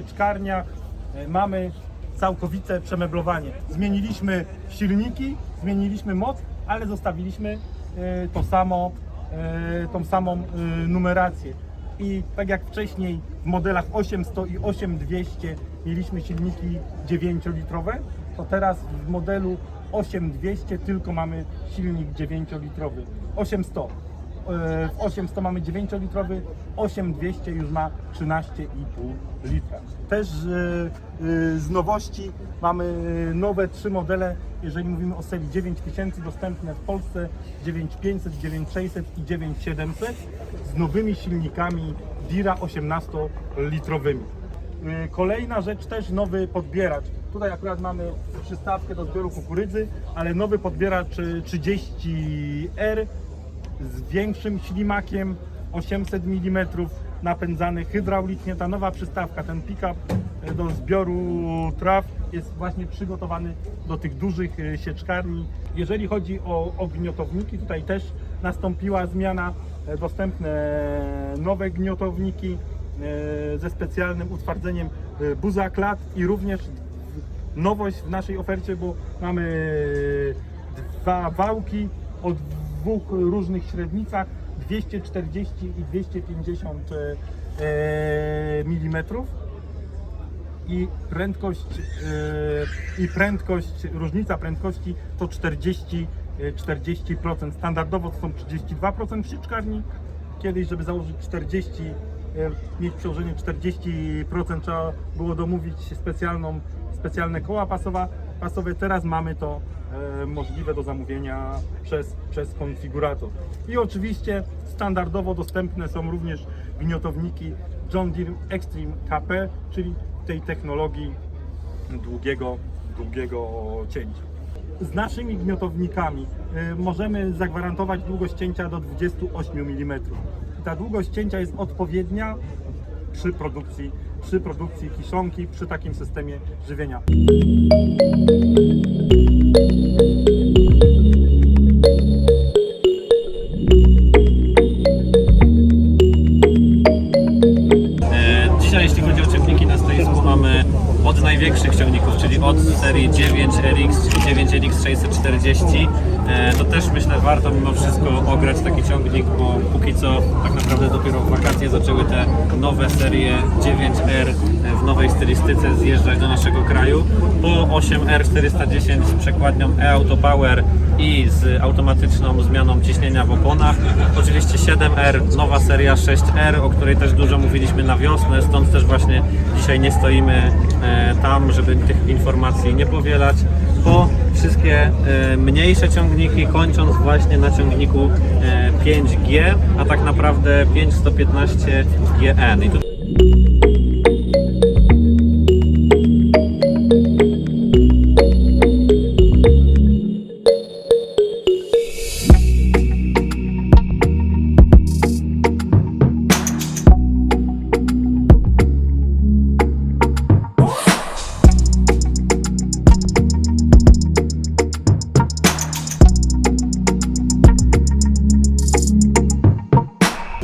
sieczkarniach e, mamy całkowite przemeblowanie. Zmieniliśmy silniki, zmieniliśmy moc, ale zostawiliśmy e, to samo, e, tą samą numerację. I tak jak wcześniej w modelach 800 i 8200 mieliśmy silniki 9-litrowe, to teraz w modelu 8200 tylko mamy silnik 9-litrowy. 800. E, W 800 mamy 9-litrowy, 8200 już ma 13,5 litra. Też e, e, z nowości mamy nowe trzy modele, jeżeli mówimy o serii 9000 dostępne w Polsce 9500, 9600 i 9700 z nowymi silnikami Dira 18-litrowymi. Y, Kolejna rzecz też nowy podbieracz. Tutaj akurat mamy przystawkę do zbioru kukurydzy, ale nowy podbieracz y, 30R z większym ślimakiem 800 mm napędzany hydraulicznie. Ta nowa przystawka, ten pick-up y, do zbioru traw jest właśnie przygotowany do tych dużych y, sieczkarni. Jeżeli chodzi o ogniotowniki, tutaj też nastąpiła zmiana. E, Dostępne nowe gniotowniki e, ze specjalnym utwardzeniem e, buzaklat i również nowość w naszej ofercie, bo mamy dwa wałki o dwóch różnych średnicach 240 i 250 mm i prędkość e, i prędkość różnica prędkości to 40 e, 40%. Standardowo to są 32% w sieczkarni. Kiedyś, żeby założyć 40, e, mieć przełożenie 40% trzeba było domówić specjalną, specjalne koła pasowa, pasowe. Teraz mamy to e, możliwe do zamówienia przez, przez konfigurator. I oczywiście standardowo dostępne są również gniotowniki John Deere Extreme KP, czyli tej technologii długiego, długiego cięcia. Z naszymi gniotownikami y, możemy zagwarantować długość cięcia do 28 mm. Ta długość cięcia jest odpowiednia przy produkcji, przy produkcji kiszonki, przy takim systemie żywienia. E, Dzisiaj jeśli chodzi o ciągniki na stoisku mamy od największych ciągników, czyli od serii 9RX, czyli 9RX 640. E, To też myślę warto mimo wszystko ograć taki ciągnik, bo póki co tak naprawdę dopiero w wakacje zaczęły te nowe serie 9R w nowej stylistyce zjeżdżać do naszego kraju. Po 8R 410 z przekładnią e-Auto Power i z automatyczną zmianą ciśnienia w oponach. Oczywiście 7R, nowa seria 6R, o której też dużo mówiliśmy na wiosnę, stąd też właśnie dzisiaj nie stoimy e, tam, żeby tych informacji nie powielać. Po wszystkie e, mniejsze ciągniki, kończąc właśnie na ciągniku e, 5G, a tak naprawdę 5115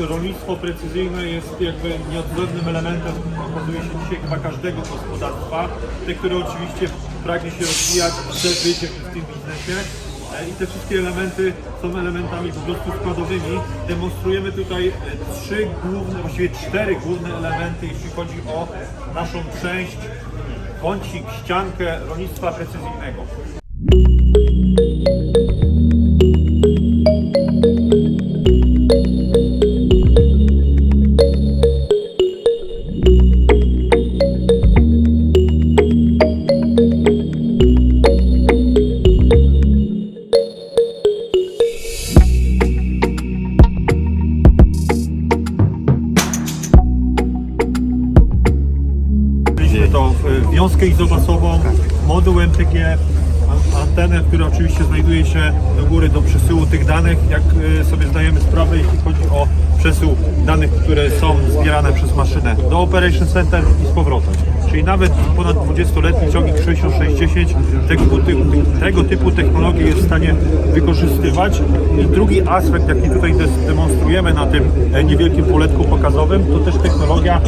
Rolnictwo precyzyjne jest jakby nieodzownym elementem, okazuje się dzisiaj chyba każdego gospodarstwa. Te, które oczywiście pragnie się rozwijać, chce być w tym biznesie. E, I te wszystkie elementy są elementami po prostu składowymi. Demonstrujemy tutaj e, trzy główne, właściwie cztery główne elementy, jeśli chodzi o naszą część, kącik, ściankę rolnictwa precyzyjnego. An- antenę, która oczywiście znajduje się do góry do przesyłu tych danych, jak y, sobie zdajemy sprawę, jeśli chodzi o przesył danych, które są zbierane przez maszynę do Operation Center i z powrotem. Czyli nawet ponad 20-letni ciągnik 6610 tego, tego typu technologię jest w stanie wykorzystywać. I drugi aspekt, jaki tutaj demonstrujemy na tym e, niewielkim poletku pokazowym, to też technologia,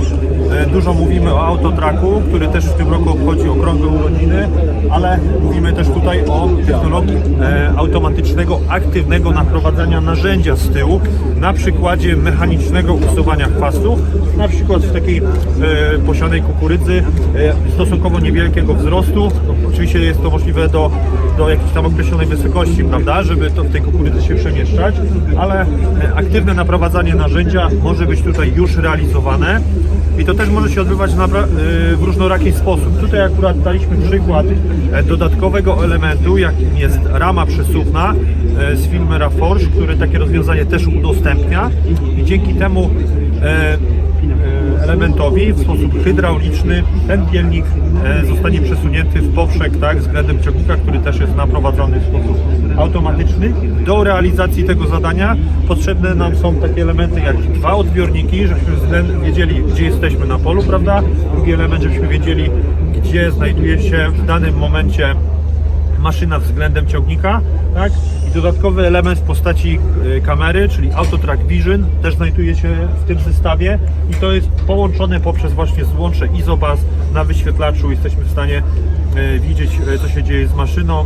e, dużo mówimy o autotraku, który też w tym roku obchodzi okrągłe urodziny, ale mówimy też tutaj o technologii e, automatycznego, aktywnego naprowadzania narzędzia z tyłu na przykładzie mechanicznego usuwania chwastów, na przykład w takiej posianej kukurydzy stosunkowo niewielkiego wzrostu. Oczywiście jest to możliwe do, do jakiejś tam określonej wysokości, prawda, żeby to w tej kukurydzy się przemieszczać, ale e, aktywne naprowadzanie narzędzia może być tutaj już realizowane. I to też może się odbywać y, w różnoraki sposób. Tutaj akurat daliśmy przykład e, dodatkowego elementu, jakim jest rama przesuwna e, z firmy Raforge, który takie rozwiązanie też udostępnia i dzięki temu e, e, elementowi w sposób hydrauliczny ten pielnik e, zostanie przesunięty w poprzek tak, względem ciągnika, który też jest naprowadzony w sposób automatyczny. Do realizacji tego zadania potrzebne nam są takie elementy jak dwa odbiorniki, żebyśmy wiedzieli gdzie jesteśmy na polu, prawda? Drugi element, żebyśmy wiedzieli gdzie znajduje się w danym momencie maszyna względem ciągnika, tak? I dodatkowy element w postaci y, kamery, czyli Auto Track Vision, też znajduje się w tym zestawie i to jest połączone poprzez właśnie złącze Isobus na wyświetlaczu. Jesteśmy w stanie y, widzieć, y, co się dzieje z maszyną.